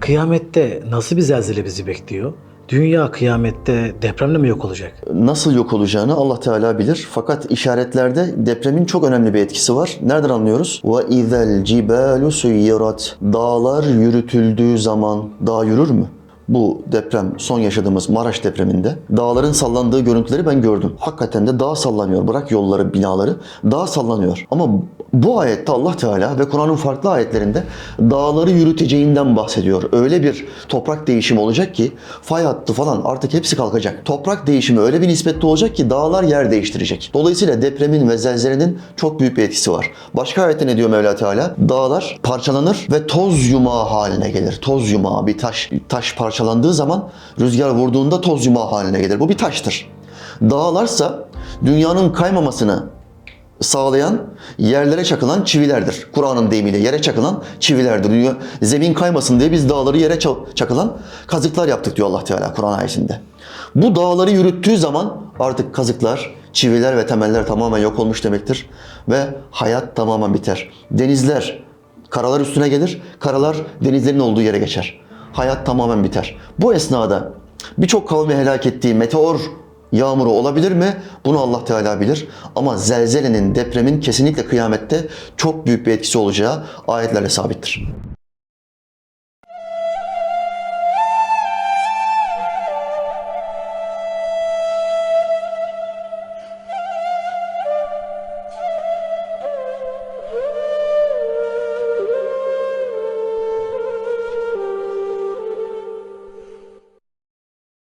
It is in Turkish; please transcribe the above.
Kıyamette nasıl bir zelzele bizi bekliyor? Dünya kıyamette depremle mi yok olacak? Nasıl yok olacağını Allah Teala bilir. Fakat işaretlerde depremin çok önemli bir etkisi var. Nereden anlıyoruz? Ve izel cibalu suyirat. Dağlar yürütüldüğü zaman dağ yürür mü? Bu deprem son yaşadığımız Maraş depreminde dağların sallandığı görüntüleri ben gördüm. Hakikaten de dağ sallanıyor. Bırak yolları, binaları. Dağ sallanıyor. Ama bu ayette Allah Teala ve Kur'an'ın farklı ayetlerinde dağları yürüteceğinden bahsediyor. Öyle bir toprak değişimi olacak ki fay hattı falan artık hepsi kalkacak. Toprak değişimi öyle bir nispette olacak ki dağlar yer değiştirecek. Dolayısıyla depremin ve zelzelenin çok büyük bir etkisi var. Başka ayette ne diyor Mevla Teala? Dağlar parçalanır ve toz yumağı haline gelir. Toz yumağı bir taş taş parçalandığı zaman rüzgar vurduğunda toz yumağı haline gelir. Bu bir taştır. Dağlarsa dünyanın kaymamasını sağlayan yerlere çakılan çivilerdir. Kur'an'ın deyimiyle yere çakılan çivilerdir. Dünya, zemin kaymasın diye biz dağları yere ça- çakılan kazıklar yaptık diyor Allah Teala Kur'an ayetinde. Bu dağları yürüttüğü zaman artık kazıklar, çiviler ve temeller tamamen yok olmuş demektir ve hayat tamamen biter. Denizler karalar üstüne gelir, karalar denizlerin olduğu yere geçer. Hayat tamamen biter. Bu esnada birçok kavmi helak ettiği meteor Yağmuru olabilir mi? Bunu Allah Teala bilir. Ama zelzelenin, depremin kesinlikle kıyamette çok büyük bir etkisi olacağı ayetlerle sabittir.